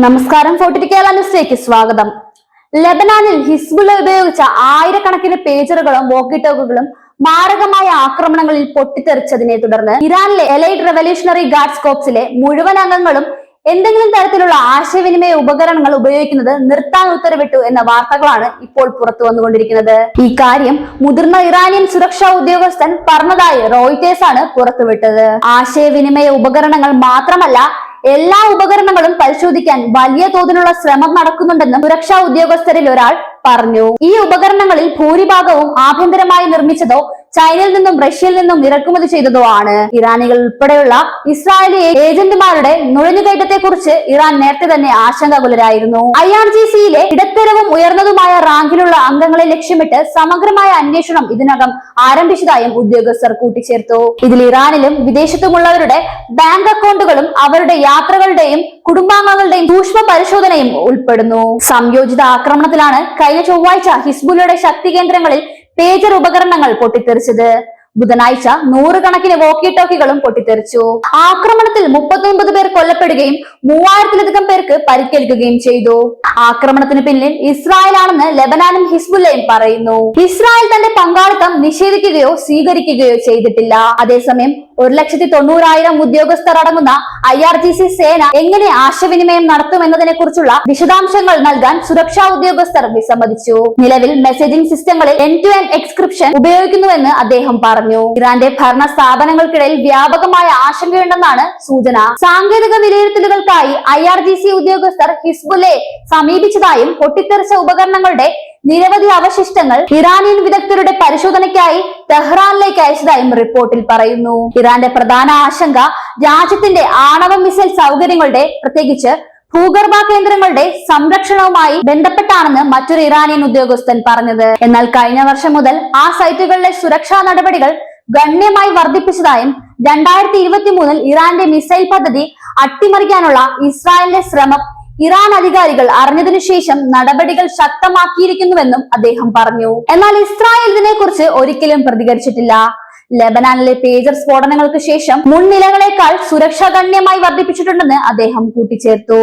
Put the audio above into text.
നമസ്കാരം ഫോർട്ടി കേരള ന്യൂസിലേക്ക് സ്വാഗതം. ലബനാനിൽ ഹിസ്ബുള്ള ഉപയോഗിച്ച ആയിരക്കണക്കിന് പേജറുകളും വോക്കി ടോക്കുകളും മാരകമായ ആക്രമണങ്ങളിൽ പൊട്ടിത്തെറിച്ചതിനെ തുടർന്ന് ഇറാനിലെ എലൈറ്റ് റെവല്യൂഷണറി ഗാർഡ്സ് കോപ്സിലെ മുഴുവൻ അംഗങ്ങളും എന്തെങ്കിലും തരത്തിലുള്ള ആശയവിനിമയ ഉപകരണങ്ങൾ ഉപയോഗിക്കുന്നത് നിർത്താൻ ഉത്തരവിട്ടു എന്ന വാർത്തകളാണ് ഇപ്പോൾ പുറത്തു വന്നുകൊണ്ടിരിക്കുന്നത്. ഈ കാര്യം മുതിർന്ന ഇറാനിയൻ സുരക്ഷാ ഉദ്യോഗസ്ഥൻ പറഞ്ഞതായി റോയിറ്റേഴ്സ് ആണ് പുറത്തുവിട്ടത്. ആശയവിനിമയ ഉപകരണങ്ങൾ മാത്രമല്ല എല്ലാ ഉപകരണങ്ങളും പരിശോധിക്കാൻ വലിയ തോതിലുള്ള ശ്രമം നടക്കുന്നുണ്ടെന്നും സുരക്ഷാ ഉദ്യോഗസ്ഥരിൽ ഒരാൾ പറഞ്ഞു. ഈ ഉപകരണങ്ങളിൽ ഭൂരിഭാഗവും ആഭ്യന്തരമായി നിർമ്മിച്ചതോ ചൈനയിൽ നിന്നും റഷ്യയിൽ നിന്നും ഇറക്കുമതി ചെയ്തതോ ആണ്. ഇറാനികൾ ഉൾപ്പെടെയുള്ള ഇസ്രായേലി ഏജന്റുമാരുടെ നുഴഞ്ഞുകയറ്റത്തെ കുറിച്ച് ഇറാൻ നേരത്തെ തന്നെ ആശങ്കാകുലരായിരുന്നു. ഐ ആർ ജി സിയിലെ ഇടത്തരവും ഉയർന്നതുമായ റാങ്കിലുള്ള അംഗങ്ങളെ ലക്ഷ്യമിട്ട് സമഗ്രമായ അന്വേഷണം ഇതിനകം ആരംഭിച്ചതായും ഉദ്യോഗസ്ഥർ കൂട്ടിച്ചേർത്തു. ഇതിൽ ഇറാനിലും വിദേശത്തുമുള്ളവരുടെ ബാങ്ക് അക്കൗണ്ടുകളും അവരുടെ യാത്രകളുടെയും കുടുംബാംഗങ്ങളുടെയും സൂക്ഷ്മ പരിശോധനയും ഉൾപ്പെടുന്നു. സംയോജിത ആക്രമണത്തിലാണ് കഴിഞ്ഞ ചൊവ്വാഴ്ച ഹിസ്ബുലയുടെ ശക്തി കേന്ദ്രങ്ങളിൽ പേജർ ഉപകരണങ്ങൾ പൊട്ടിത്തെറിച്ചത്. ബുധനാഴ്ച നൂറുകണക്കിന് വോക്കി ടോക്കികളും പൊട്ടിത്തെറിച്ചു. ആക്രമണത്തിൽ മുപ്പത്തൊൻപത് പേർ കൊല്ലപ്പെടുകയും മൂവായിരത്തിലധികം പേർക്ക് പരിക്കേൽക്കുകയും ചെയ്തു. ആക്രമണത്തിന് പിന്നിൽ ഇസ്രായേലാണെന്ന് ലബനാനും ഹിസ്ബുല്ലയും പറയുന്നു. ഇസ്രായേൽ തന്റെ പങ്കാളിത്തം നിഷേധിക്കുകയോ സ്വീകരിക്കുകയോ ചെയ്തിട്ടില്ല. അതേസമയം ഒരു ലക്ഷത്തി തൊണ്ണൂറായിരം ഉദ്യോഗസ്ഥർ അടങ്ങുന്ന ഐ ആർ ജി സി സേന എങ്ങനെ ആശയവിനിമയം നടത്തുമെന്നതിനെ കുറിച്ചുള്ള വിശദാംശങ്ങൾ നൽകാൻ സുരക്ഷാ ഉദ്യോഗസ്ഥർ വിസമ്മതിച്ചു. നിലവിൽ മെസ്സേജിംഗ് സിസ്റ്റങ്ങളിൽ എൻ ടു എൻ എക്സ്ക്രിപ്ഷൻ ഉപയോഗിക്കുന്നുവെന്ന് അദ്ദേഹം പറഞ്ഞു. ഇറാന്റെ ഭരണ സ്ഥാപനങ്ങൾക്കിടയിൽ വ്യാപകമായ ആശങ്കയുണ്ടെന്നാണ് സൂചന. സാങ്കേതിക വിലയിരുത്തലുകൾക്കായി ഐ ആർ ജി സി ഉദ്യോഗസ്ഥർ ഹിസ്ബുലെ സമീപിച്ചതായും പൊട്ടിത്തെറിച്ച ഉപകരണങ്ങളുടെ നിരവധി അവശിഷ്ടങ്ങൾ ഇറാനിയൻ വിദഗ്ധരുടെ പരിശോധനയ്ക്കായി തെഹ്റാനിലേക്ക് അയച്ചതായും റിപ്പോർട്ടിൽ പറയുന്നു. ഇറാന്റെ പ്രധാന ആശങ്ക രാജ്യത്തിന്റെ ആണവ മിസൈൽ സൗകര്യങ്ങളുടെ പ്രത്യേകിച്ച് ഭൂഗർഭ കേന്ദ്രങ്ങളുടെ സംരക്ഷണവുമായി ബന്ധപ്പെട്ടാണെന്ന് മറ്റൊരു ഇറാനിയൻ ഉദ്യോഗസ്ഥൻ പറഞ്ഞത്. എന്നാൽ കഴിഞ്ഞ വർഷം മുതൽ ആ സൈറ്റുകളിലെ സുരക്ഷാ നടപടികൾ ഗണ്യമായി വർദ്ധിപ്പിച്ചതായും രണ്ടായിരത്തി ഇരുപത്തി മൂന്നിൽ ഇറാന്റെ മിസൈൽ പദ്ധതി അട്ടിമറിക്കാനുള്ള ഇസ്രായേലിന്റെ ശ്രമം ഇറാൻ അധികാരികൾ അറിഞ്ഞതിനു ശേഷം നടപടികൾ ശക്തമാക്കിയിരിക്കുന്നുവെന്നും അദ്ദേഹം പറഞ്ഞു. എന്നാൽ ഇസ്രായേൽ ഇതിനെക്കുറിച്ച് ഒരിക്കലും പ്രതികരിച്ചിട്ടില്ല. ലെബനാനിലെ പേജർ സ്ഫോടനങ്ങൾക്ക് ശേഷം മുൻനിലകളെക്കാൾ സുരക്ഷ ഗണ്യമായി വർദ്ധിപ്പിച്ചിട്ടുണ്ടെന്ന് അദ്ദേഹം കൂട്ടിച്ചേർത്തു.